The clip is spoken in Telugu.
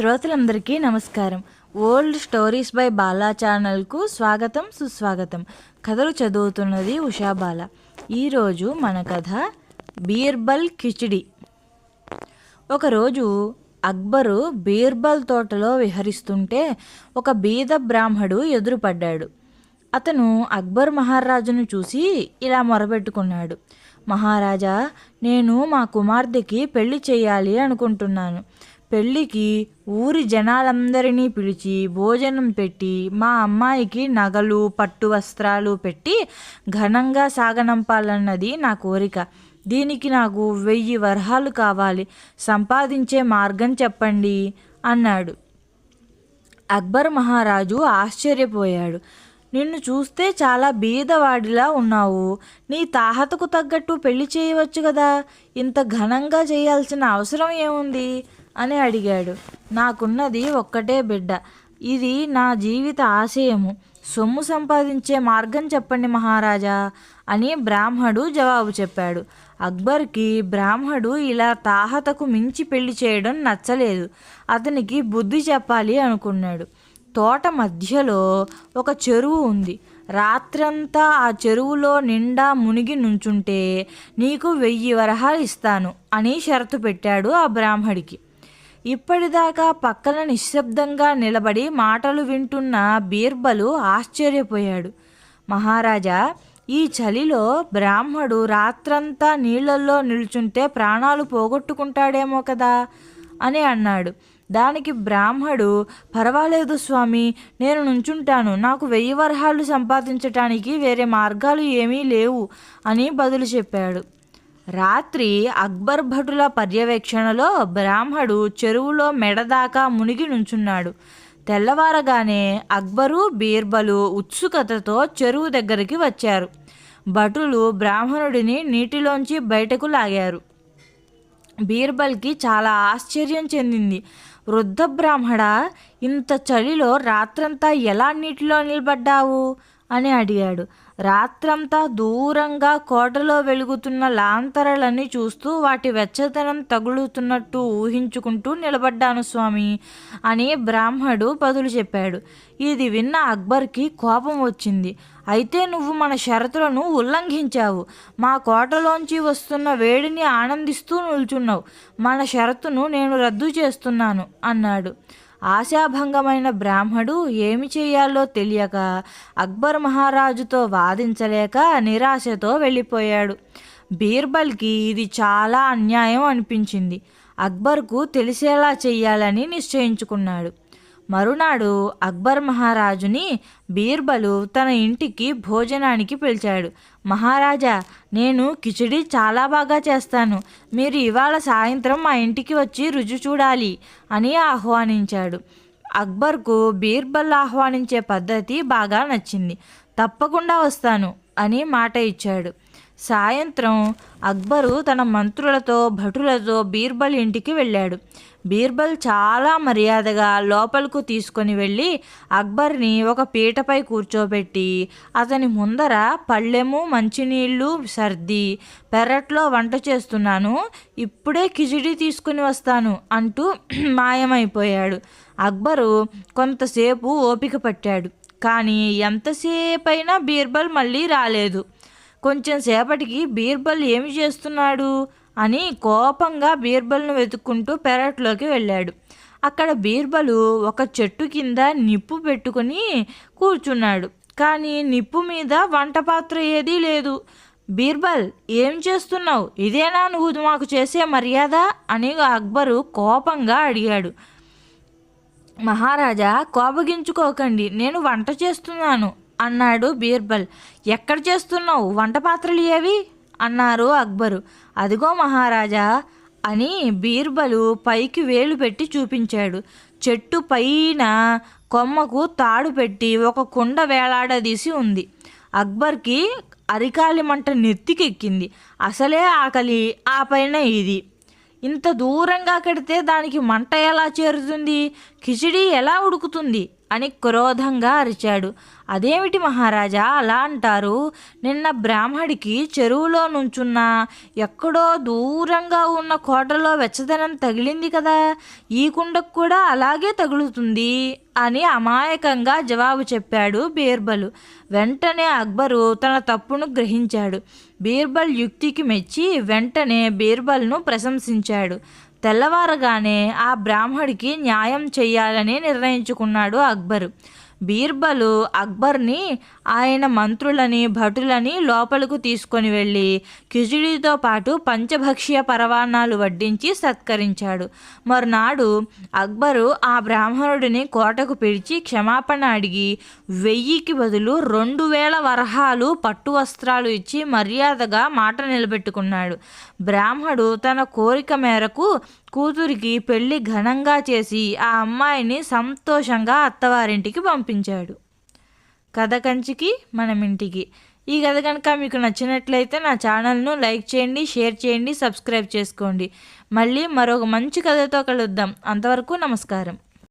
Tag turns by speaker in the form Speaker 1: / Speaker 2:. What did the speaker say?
Speaker 1: శ్రోతలందరికీ నమస్కారం. ఓల్డ్ స్టోరీస్ బై బాలా ఛానల్కు స్వాగతం సుస్వాగతం. కథలు చదువుతున్నది ఉషా బాల. ఈరోజు మన కథ బీర్బల్ కిచిడి. ఒకరోజు అక్బరు బీర్బల్ తోటలో విహరిస్తుంటే ఒక బీద బ్రాహ్మడు ఎదురుపడ్డాడు. అతను అక్బర్ మహారాజును చూసి ఇలా మొరబెట్టుకున్నాడు మహారాజా నేను మా కుమార్తెకి పెళ్ళి చేయాలి అనుకుంటున్నాను. పెళ్ళికి ఊరి జనాలందరినీ పిలిచి భోజనం పెట్టి మా అమ్మాయికి నగలు పట్టు వస్త్రాలు పెట్టి ఘనంగా సాగనంపాలన్నది నా కోరిక. దీనికి నాకు వెయ్యి వరహాలు కావాలి. సంపాదించే మార్గం చెప్పండి అన్నాడు. అక్బర్ మహారాజు ఆశ్చర్యపోయాడు. నిన్ను చూస్తే చాలా బీదవాడిలా ఉన్నావు. నీ తాహతకు తగ్గట్టు పెళ్ళి చేయవచ్చు కదా. ఇంత ఘనంగా చేయాల్సిన అవసరం ఏముంది? అని అడిగాడు. నాకున్నది ఒక్కటే బిడ్డ. ఇది నా జీవిత ఆశయము. సొమ్ము సంపాదించే మార్గం చెప్పండి మహారాజా అని బ్రాహ్మడు జవాబు చెప్పాడు. అక్బర్కి బ్రాహ్మడు ఇలా తాహతకు మించి పెళ్ళి చేయడం నచ్చలేదు. అతనికి బుద్ధి చెప్పాలి అనుకున్నాడు. తోట మధ్యలో ఒక చెరువు ఉంది. రాత్రంతా ఆ చెరువులో నిండా మునిగి నుంచుంటే నీకు వెయ్యి వరహాలు ఇస్తాను అని షరతు పెట్టాడు ఆ బ్రాహ్మడికి. ఇప్పటిదాకా పక్కన నిశ్శబ్దంగా నిలబడి మాటలు వింటున్న బీర్బలు ఆశ్చర్యపోయాడు. మహారాజా ఈ చలిలో బ్రాహ్మడు రాత్రంతా నీళ్ళల్లో నిల్చుంటే ప్రాణాలు పోగొట్టుకుంటాడేమో కదా అని అన్నాడు. దానికి బ్రాహ్మడు పర్వాలేదు స్వామి నేను నుంచుంటాను. నాకు వెయ్యి వరహాలు సంపాదించటానికి వేరే మార్గాలు ఏమీ లేవు అని బదులు చెప్పాడు. రాత్రి అక్బర్ భటుల పర్యవేక్షణలో బ్రాహ్మడు చెరువులో మెడదాకా మునిగి నుంచున్నాడు. తెల్లవారగానే అక్బరు బీర్బలు ఉత్సుకతతో చెరువు దగ్గరికి వచ్చారు. భటులు బ్రాహ్మణుడిని నీటిలోంచి బయటకు లాగారు. బీర్బల్కి చాలా ఆశ్చర్యం చెందింది. వృద్ధ బ్రాహ్మడ ఇంత చలిలో రాత్రంతా ఎలా నీటిలో నిలబడ్డావు? అని అడిగాడు. రాత్రంతా దూరంగా కోటలో వెలుగుతున్న లాంతరలని చూస్తూ వాటి వెచ్చదనం తగులుతున్నట్టు ఊహించుకుంటూ నిలబడ్డాను స్వామి అని బ్రాహ్మడు బదులు చెప్పాడు. ఇది విన్న అక్బర్కి కోపం వచ్చింది. అయితే నువ్వు మన షరతులను ఉల్లంఘించావు. మా కోటలోంచి వస్తున్న వేడిని ఆనందిస్తూ నిల్చున్నావు. మన షరతును నేను రద్దు చేస్తున్నాను అన్నాడు. ఆశాభంగమైన బ్రాహ్మడు ఏమి చేయాలో తెలియక అక్బర్ మహారాజుతో వాదించలేక నిరాశతో వెళ్ళిపోయాడు. బీర్బల్కి ఇది చాలా అన్యాయం అనిపించింది. అక్బర్కు తెలిసేలా చెయ్యాలని నిశ్చయించుకున్నాడు. మరునాడు అక్బర్ మహారాజుని బీర్బలు తన ఇంటికి భోజనానికి పిలిచాడు. మహారాజా నేను కిచిడి చాలా బాగా చేస్తాను. మీరు ఇవాళ సాయంత్రం మా ఇంటికి వచ్చి రుచి చూడాలి అని ఆహ్వానించాడు. అక్బర్కు బీర్బల్ ఆహ్వానించే పద్ధతి బాగా నచ్చింది. తప్పకుండా వస్తాను అని మాట ఇచ్చాడు. సాయంత్రం అక్బరు తన మంత్రులతో భటులతో బీర్బల్ ఇంటికి వెళ్ళాడు. బీర్బల్ చాలా మర్యాదగా లోపలకు తీసుకొని వెళ్ళి అక్బర్ని ఒక పీటపై కూర్చోబెట్టి అతని ముందర పళ్ళెము మంచినీళ్ళు సర్ది పెరట్లో వంట చేస్తున్నాను ఇప్పుడే కిచిడి తీసుకుని వస్తాను అంటూ మాయమైపోయాడు. అక్బరు కొంతసేపు ఓపిక పట్టాడు కానీ ఎంతసేపైనా బీర్బల్ మళ్ళీ రాలేదు. కొంచెం సేపటికి బీర్బల్ ఏమి చేస్తున్నాడు? అని కోపంగా బీర్బల్ను వెతుక్కుంటూ పెరట్లోకి వెళ్ళాడు. అక్కడ బీర్బలు ఒక చెట్టు కింద నిప్పు పెట్టుకుని కూర్చున్నాడు. కానీ నిప్పు మీద వంట పాత్ర ఏదీ లేదు. బీర్బల్ ఏం చేస్తున్నావు? ఇదేనా నువ్వు మాకు చేసే మర్యాద? అని అక్బరు కోపంగా అడిగాడు. మహారాజా కోపగించుకోకండి నేను వంట చేస్తున్నాను అన్నాడు బీర్బల్. ఎక్కడ చేస్తున్నావు? వంట పాత్రలు ఏవి? అన్నారు అక్బరు. అదిగో మహారాజా అని బీర్బలు పైకి వేలు పెట్టి చూపించాడు. చెట్టు పైన కొమ్మకు తాడు పెట్టి ఒక కుండ వేలాడదీసి ఉంది. అక్బర్కి అరికాలి మంట నెత్తికెక్కింది. అసలే ఆకలి ఆ పైన ఇది. ఇంత దూరంగా కడితే దానికి మంట ఎలా చేరుతుంది? కిచిడి ఎలా ఉడుకుతుంది? అని క్రోధంగా అరిచాడు. అదేమిటి మహారాజా అలా అంటారు? నిన్న బ్రాహ్మడికి చెరువులో నుంచున్న ఎక్కడో దూరంగా ఉన్న కోటలో వెచ్చదనం తగిలింది కదా ఈ కుండకు కూడా అలాగే తగులుతుంది అని అమాయకంగా జవాబు చెప్పాడు బీర్బలు. వెంటనే అక్బరు తన తప్పును గ్రహించాడు. బీర్బల్ యుక్తికి మెచ్చి వెంటనే బీర్బల్ను ప్రశంసించాడు. తెల్లవారగానే ఆ బ్రాహ్మడికి న్యాయం చెయ్యాలని నిర్ణయించుకున్నాడు అక్బరు. బీర్బలు అక్బర్ని ఆయన మంత్రులని భటులని లోపలకు తీసుకొని వెళ్ళి కిజుడితో పాటు పంచభక్ష్య పరవాణాలు వడ్డించి సత్కరించాడు. మరునాడు అక్బరు ఆ బ్రాహ్మణుడిని కోటకు పిలిచి క్షమాపణ అడిగి వెయ్యికి బదులు రెండు వేల వరహాలు పట్టు వస్త్రాలు ఇచ్చి మర్యాదగా మాట నిలబెట్టుకున్నాడు. బ్రాహ్మడు తన కోరిక మేరకు కూతురికి పెళ్ళి ఘనంగా చేసి ఆ అమ్మాయిని సంతోషంగా అత్తవారింటికి పంపించాడు. కథ కంచికి మనం ఇంటికి ఈ కథ కనుక మీకు నచ్చినట్లయితే నా ఛానల్ను లైక్ చేయండి షేర్ చేయండి సబ్స్క్రైబ్ చేసుకోండి. మళ్ళీ మరొక మంచి కథతో కలుద్దాం. అంతవరకు నమస్కారం.